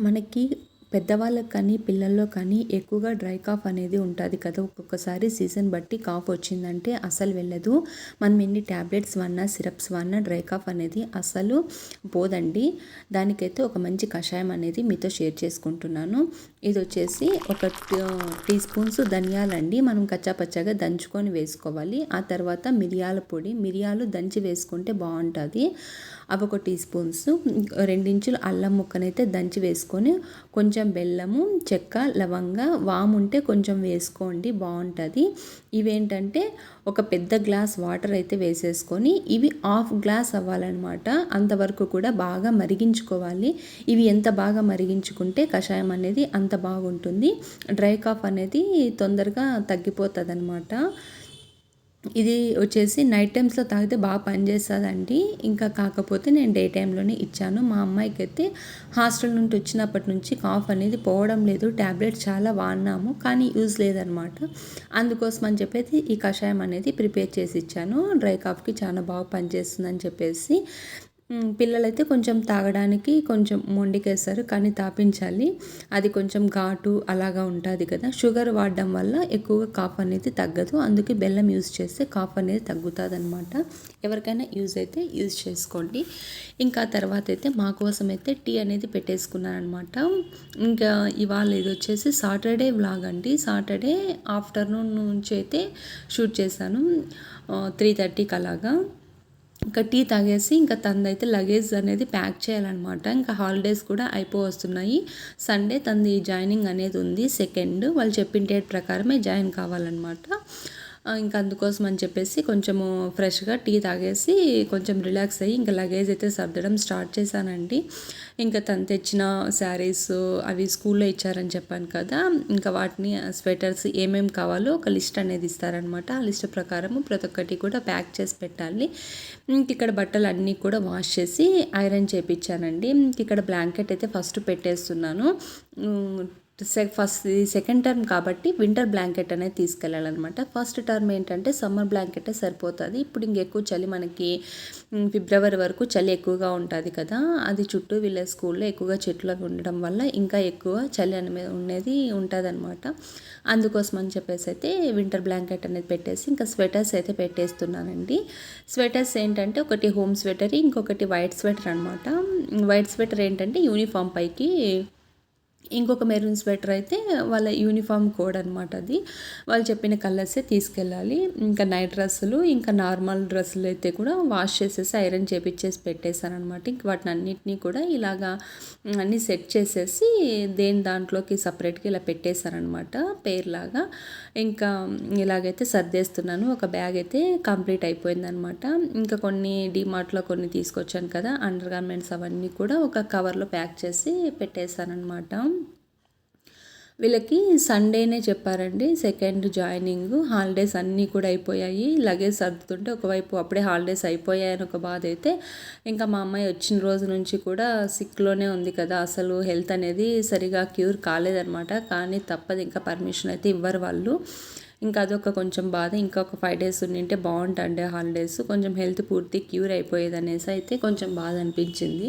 మనకి పెద్దవాళ్ళకి కానీ పిల్లల్లో కానీ ఎక్కువగా డ్రై కాఫ్ అనేది ఉంటుంది కదా. ఒక్కొక్కసారి సీజన్ బట్టి కాఫ్ వచ్చిందంటే అసలు వెళ్ళదు. మనం ఎన్ని ట్యాబ్లెట్స్ వన్నా సిరప్స్ వన్నా డ్రై కాఫ్ అనేది అసలు పోదండి. దానికైతే ఒక మంచి కషాయం అనేది మీతో షేర్ చేసుకుంటున్నాను. ఇది వచ్చేసి ఒక టీ స్పూన్స్ ధనియాలండి మనం కచ్చాపచ్చాగా దంచుకొని వేసుకోవాలి. ఆ తర్వాత మిరియాల పొడి మిరియాలు దంచి వేసుకుంటే బాగుంటుంది. అవి ఒక టీ స్పూన్స్ రెండించులు అల్లం ముక్కనైతే దంచి వేసుకొని కొంచెం కొంచెం బెల్లము చెక్క లవంగ వాము ఉంటే కొంచెం వేసుకోండి బాగుంటుంది. ఇవేంటంటే ఒక పెద్ద గ్లాస్ వాటర్ అయితే వేసేసుకొని ఇవి హాఫ్ గ్లాస్ అవ్వాలన్నమాట. అంతవరకు కూడా బాగా మరిగించుకోవాలి. ఇవి ఎంత బాగా మరిగించుకుంటే కషాయం అనేది అంత బాగుంటుంది. డ్రై కాఫ్ అనేది తొందరగా తగ్గిపోతుంది అనమాట ఇది వచ్చేసి నైట్ టైమ్స్లో తాగితే బాగా పనిచేస్తుందండి ఇంకా కాకపోతే నేను డే టైంలోనే ఇచ్చాను. మా అమ్మాయికి అయితే హాస్టల్ నుండి వచ్చినప్పటి నుంచి కాఫ్ అనేది పోవడం లేదు. ట్యాబ్లెట్ చాలా వాడినాము కానీ యూజ్ లేదనమాట. అందుకోసం అని చెప్పేసి ఈ కషాయం అనేది ప్రిపేర్ చేసి ఇచ్చాను. డ్రై కాఫ్కి చాలా బాగా పనిచేస్తుందని చెప్పేసి పిల్లలైతే కొంచెం తాగడానికి కొంచెం మొండికేస్తారు కానీ తాపించాలి. అది కొంచెం ఘాటు అలాగా ఉంటుంది కదా. షుగర్ వాడడం వల్ల ఎక్కువగా కాఫ్ అనేది తగ్గదు. అందుకే బెల్లం యూజ్ చేస్తే కాఫ్ అనేది తగ్గుతుంది అనమాట ఎవరికైనా యూజ్ అయితే యూజ్ చేసుకోండి. ఇంకా తర్వాత అయితే మా కోసం అయితే టీ అనేది పెట్టేసుకున్నాను అనమాట ఇంకా ఇవాళ ఇది వచ్చేసి సాటర్డే వ్లాగ్ అండి. సాటర్డే ఆఫ్టర్నూన్ నుంచి అయితే షూట్ చేశాను. త్రీ థర్టీకి అలాగా ఇంకా టీ తాగేసి ఇంకా తనదైతే లగేజ్ అనేది ప్యాక్ చేయాలన్నమాట. ఇంకా హాలిడేస్ కూడా అయిపో వస్తున్నాయి సండే తనది జాయినింగ్ అనేది ఉంది. సెకండ్ వాళ్ళు చెప్పిన డేట్ ప్రకారమే జాయిన్ కావాలన్నమాట. ఇంకా అందుకోసం అని చెప్పేసి కొంచెము ఫ్రెష్గా టీ తాగేసి కొంచెం రిలాక్స్ అయ్యి ఇంకా లగేజ్ అయితే సర్దడం స్టార్ట్ చేశానండి. ఇంకా తను తెచ్చిన శారీస్ అవి స్కూల్లో ఇచ్చారని చెప్పాను కదా ఇంకా వాటిని స్వెటర్స్ ఏమేమి కావాలో ఒక లిస్ట్ అనేది ఇస్తారనమాట ఆ లిస్ట్ ప్రకారం ప్రతి ఒక్కటి కూడా ప్యాక్ చేసి పెట్టాలి. ఇంక ఇక్కడ బట్టలు అన్నీ కూడా వాష్ చేసి ఐరన్ చేయించానండి ఇక్కడ బ్లాంకెట్ అయితే ఫస్ట్ పెట్టేస్తున్నాను. ఫస్ట్ సెకండ్ టర్మ్ కాబట్టి వింటర్ బ్లాంకెట్ అనేది తీసుకెళ్ళాలన్నమాట. ఫస్ట్ టర్మ్ ఏంటంటే సమ్మర్ బ్లాంకెటే సరిపోతుంది. ఇప్పుడు ఇంకెక్కువ చలి మనకి ఫిబ్రవరి వరకు చలి ఎక్కువగా ఉంటుంది కదా అది చుట్టూ వీళ్ళ స్కూల్లో ఎక్కువగా చెట్లు ఉండడం వల్ల ఇంకా ఎక్కువ చలి అనేది ఉండేది ఉంటుంది అనమాట అందుకోసం అని చెప్పేసి అయితే వింటర్ బ్లాంకెట్ అనేది పెట్టేసి ఇంకా స్వెటర్స్ అయితే పెట్టేస్తున్నానండి. స్వెటర్స్ ఏంటంటే ఒకటి హోమ్ స్వెటర్ ఇంకొకటి వైట్ స్వెటర్ అనమాట వైట్ స్వెటర్ ఏంటంటే యూనిఫామ్ పైకి ఇంకొక మెరూన్ స్వెటర్ అయితే వాళ్ళ యూనిఫామ్ కోడ్ అనమాట అది. వాళ్ళు చెప్పిన కలర్సే తీసుకెళ్ళాలి. ఇంకా నైట్ డ్రెస్సులు ఇంకా నార్మల్ డ్రెస్సులు అయితే కూడా వాష్ చేసేసి ఐరన్ చేపించేసి పెట్టేశాను అనమాట ఇంక వాటిని అన్నిటినీ కూడా ఇలాగా అన్నీ సెట్ చేసేసి దేని దాంట్లోకి సపరేట్గా ఇలా పెట్టేశారనమాట పేర్లాగా. ఇంకా ఇలాగైతే సర్దేస్తున్నాను. ఒక బ్యాగ్ అయితే కంప్లీట్ అయిపోయిందనమాట ఇంకా కొన్ని డిమార్ట్లో కొన్ని తీసుకొచ్చాను కదా అండర్ గార్మెంట్స్ అవన్నీ కూడా ఒక కవర్లో ప్యాక్ చేసి పెట్టేశానమాట వీళ్ళకి సండేనే చెప్పారండి. సెకండ్ జాయినింగ్ హాలిడేస్ అన్నీ కూడా అయిపోయాయి. లగేజ్ సర్దుతుంటే ఒకవైపు అప్పుడే హాలిడేస్ అయిపోయాయని ఒక బాధ అయితే ఇంకా మా అమ్మాయి వచ్చిన రోజు నుంచి కూడా సిక్లోనే ఉంది కదా. అసలు హెల్త్ అనేది సరిగా క్యూర్ కాలేదనమాట కానీ తప్పదు ఇంకా పర్మిషన్ అయితే ఇవ్వరు వాళ్ళు. ఇంకా అదొక కొంచెం బాధ. ఇంకా ఒక ఫైవ్ డేస్ ఉండింటే బాగుంటుండే హాలిడేస్. కొంచెం హెల్త్ పూర్తి క్యూర్ అయిపోయేది అనేసి అయితే కొంచెం బాధ అనిపించింది.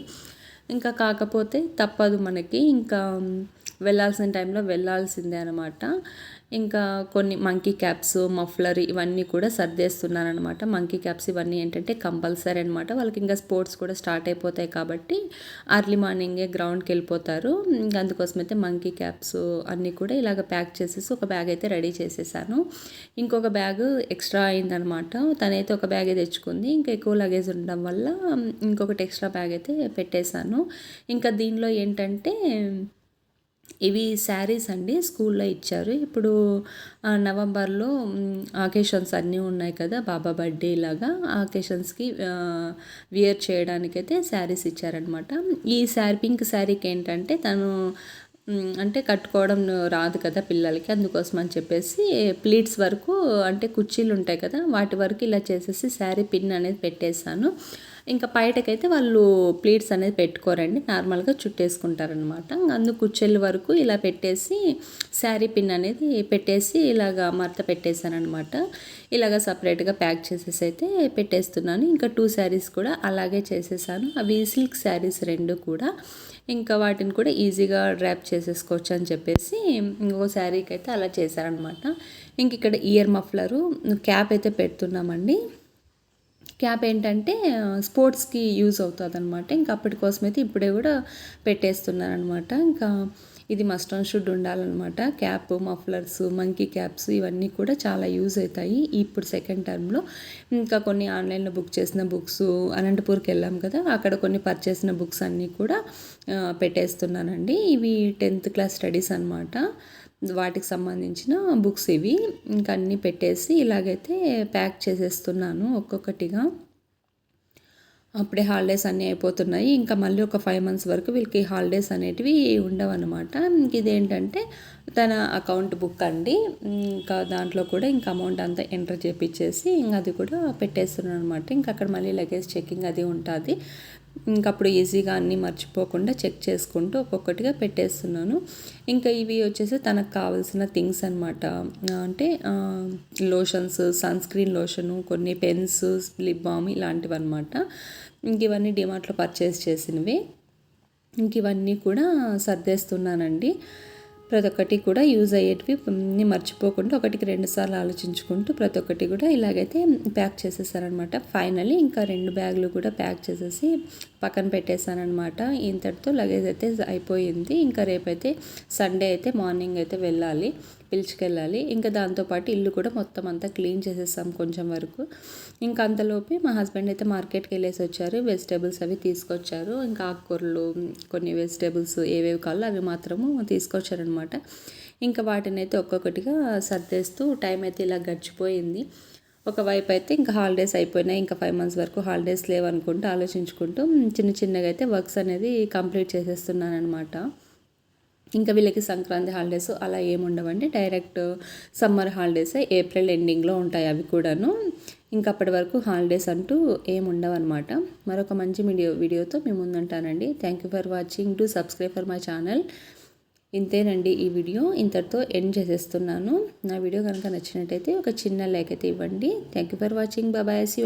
ఇంకా కాకపోతే తప్పదు మనకి. ఇంకా వెళ్ళాల్సిన టైంలో వెళ్ళాల్సిందే అనమాట ఇంకా కొన్ని మంకీ క్యాప్స్ మఫ్లర్ ఇవన్నీ కూడా సర్దేస్తున్నారనమాట మంకీ క్యాప్స్ ఇవన్నీ ఏంటంటే కంపల్సరీ అనమాట వాళ్ళకి ఇంకా స్పోర్ట్స్ కూడా స్టార్ట్ అయిపోతాయి కాబట్టి అర్లీ మార్నింగే గ్రౌండ్కి వెళ్ళిపోతారు. ఇంకా అందుకోసం అయితే మంకీ క్యాప్స్ అన్నీ కూడా ఇలాగ ప్యాక్ చేసేసి ఒక బ్యాగ్ అయితే రెడీ చేసేసాను. ఇంకొక బ్యాగ్ ఎక్స్ట్రా అయిందనమాట తనైతే ఒక బ్యాగే తెచ్చుకుంది. ఇంకా ఎక్కువ లగేజ్ ఉండడం వల్ల ఇంకొకటి ఎక్స్ట్రా బ్యాగ్ అయితే పెట్టేశాను. ఇంకా దీనిలో ఏంటంటే ఇవి శారీస్ అండి స్కూల్లో ఇచ్చారు. ఇప్పుడు నవంబర్లో ఆకేషన్స్ అన్నీ ఉన్నాయి కదా బాబా బర్త్డే లాగా ఆకేషన్స్కి వియర్ చేయడానికైతే శారీస్ ఇచ్చారనమాట ఈ శారీ పింక్ శారీకి ఏంటంటే తను అంటే కట్టుకోవడం రాదు కదా పిల్లలకి అందుకోసం అని చెప్పేసి ప్లీట్స్ వరకు అంటే కుర్చీలు ఉంటాయి కదా వాటి వరకు ఇలా చేసేసి శారీ పిన్ అనేది పెట్టేశాను. ఇంకా బయటకైతే వాళ్ళు ప్లీట్స్ అనేది పెట్టుకోరండి. నార్మల్గా చుట్టేసుకుంటారనమాట అందుకు కుచ్చెళ్ళ వరకు ఇలా పెట్టేసి శారీ పిన్ అనేది పెట్టేసి ఇలాగా మరత పెట్టేశానమాట ఇలాగ సపరేట్గా ప్యాక్ చేసేసి అయితే పెట్టేస్తున్నాను. ఇంకా టూ శారీస్ కూడా అలాగే చేసేసాను. అవి సిల్క్ శారీస్ రెండు కూడా. ఇంకా వాటిని కూడా ఈజీగా డ్రాప్ చేసేసుకోవచ్చు అని చెప్పేసి ఇంకో శారీకి అయితే అలా చేశారనమాట ఇంక ఇక్కడ ఇయర్ మఫ్లరు క్యాప్ అయితే పెడుతున్నామండి. క్యాప్ ఏంటంటే స్పోర్ట్స్కి యూజ్ అవుతుంది అనమాట ఇంకా అప్పటి కోసమైతే ఇప్పుడే కూడా పెట్టేస్తున్నారు అనమాట ఇంకా ఇది మస్ట్ అండ్ షుడ్ ఉండాలన్నమాట. క్యాప్ మఫ్లర్స్ మంకీ క్యాప్స్ ఇవన్నీ కూడా చాలా యూజ్ అవుతాయి ఇప్పుడు సెకండ్ టర్మ్లో. ఇంకా కొన్ని ఆన్లైన్లో బుక్ చేసిన బుక్స్ అనంతపూర్కి వెళ్ళాం కదా అక్కడ కొన్ని పర్చేసిన బుక్స్ అన్నీ కూడా పెట్టేస్తున్నానండి. ఇవి టెన్త్ క్లాస్ స్టడీస్ అనమాట వాటికి సంబంధించిన బుక్స్ ఇవి. ఇంకా అన్నీ పెట్టేసి ఇలాగైతే ప్యాక్ చేసేస్తున్నాను ఒక్కొక్కటిగా. అప్పుడే హాలిడేస్ అన్నీ అయిపోతున్నాయి. ఇంకా మళ్ళీ ఒక ఫైవ్ మంత్స్ వరకు వీళ్ళకి హాలిడేస్ అనేటివి ఉండవన్నమాట. ఇంక ఇదేంటంటే తన అకౌంట్ బుక్ అండి. ఇంకా దాంట్లో కూడా ఇంకా అమౌంట్ అంతా ఎంటర్ చేపించేసి ఇంకా అది కూడా పెట్టేస్తున్నాను అనమాట ఇంకా అక్కడ మళ్ళీ లగేజ్ చెకింగ్ అది ఉంటుంది. ఇంకప్పుడు ఈజీగా అన్నీ మర్చిపోకుండా చెక్ చేసుకుంటూ ఒక్కొక్కటిగా పెట్టేస్తున్నాను. ఇంకా ఇవి వచ్చేసి తనకు కావాల్సిన థింగ్స్ అనమాట అంటే లోషన్స్ సన్ స్క్రీన్ లోషను కొన్ని పెన్స్ లిప్ బామ్ ఇలాంటివి అనమాట ఇంక ఇవన్నీ డిమార్ట్లో పర్చేస్ చేసినవి. ఇంక ఇవన్నీ కూడా సర్దేస్తున్నానండి. ప్రతి ఒక్కటి కూడా యూజ్ అయ్యేటివి మర్చిపోకుండా ఒకటికి రెండు సార్లు ఆలోచించుకుంటూ ప్రతి ఒక్కటి కూడా ఇలాగైతే ప్యాక్ చేసేసారనమాట ఫైనలీ ఇంకా రెండు బ్యాగులు కూడా ప్యాక్ చేసేసి పక్కన పెట్టేశానమాట ఇంతటితో లగేజ్ అయితే అయిపోయింది. ఇంకా రేపైతే సండే అయితే మార్నింగ్ అయితే వెళ్ళాలి పిలుచుకెళ్ళాలి. ఇంకా దాంతోపాటు ఇల్లు కూడా మొత్తం అంతా క్లీన్ చేసేసాం కొంచెం వరకు. ఇంకా అంతలోపే మా హస్బెండ్ అయితే మార్కెట్కి వెళ్ళేసి వచ్చారు. వెజిటేబుల్స్ అవి తీసుకొచ్చారు. ఇంకా ఆకుకూరలు కొన్ని వెజిటేబుల్స్ ఏవేవి కావాలో అవి మాత్రము తీసుకొచ్చారనమాట ఇంకా వాటిని అయితే ఒక్కొక్కటిగా సర్దేస్తూ టైం అయితే ఇలా గడిచిపోయింది. ఒకవైపు అయితే ఇంకా హాలిడేస్ అయిపోయినాయి. ఇంకా ఫైవ్ మంత్స్ వరకు హాలిడేస్ లేవనుకుంటూ ఆలోచించుకుంటూ చిన్న చిన్నగా అయితే వర్క్స్ అనేది కంప్లీట్ చేసేస్తున్నాను అనమాట ఇంకా వీళ్ళకి సంక్రాంతి హాలిడేస్ అలా ఏముండవండి డైరెక్ట్ సమ్మర్ హాలిడేస్ ఏప్రిల్ ఎండింగ్లో ఉంటాయి అవి కూడాను. ఇంకా అప్పటి వరకు హాలిడేస్ అంటూ ఏముండవు అనమాట మరొక మంచి వీడియో వీడియోతో మేము ముందుంటానండి. Thank you for watching to subscribe for my channel ఇంతేనండి ఈ వీడియో. ఇంతటితో ఎండ్ చేసేస్తున్నాను. నా వీడియో కనుక నచ్చినట్టయితే ఒక చిన్న లైక్ అయితే ఇవ్వండి. థ్యాంక్ యూ ఫర్ వాచింగ్ బాబాయ్ సీ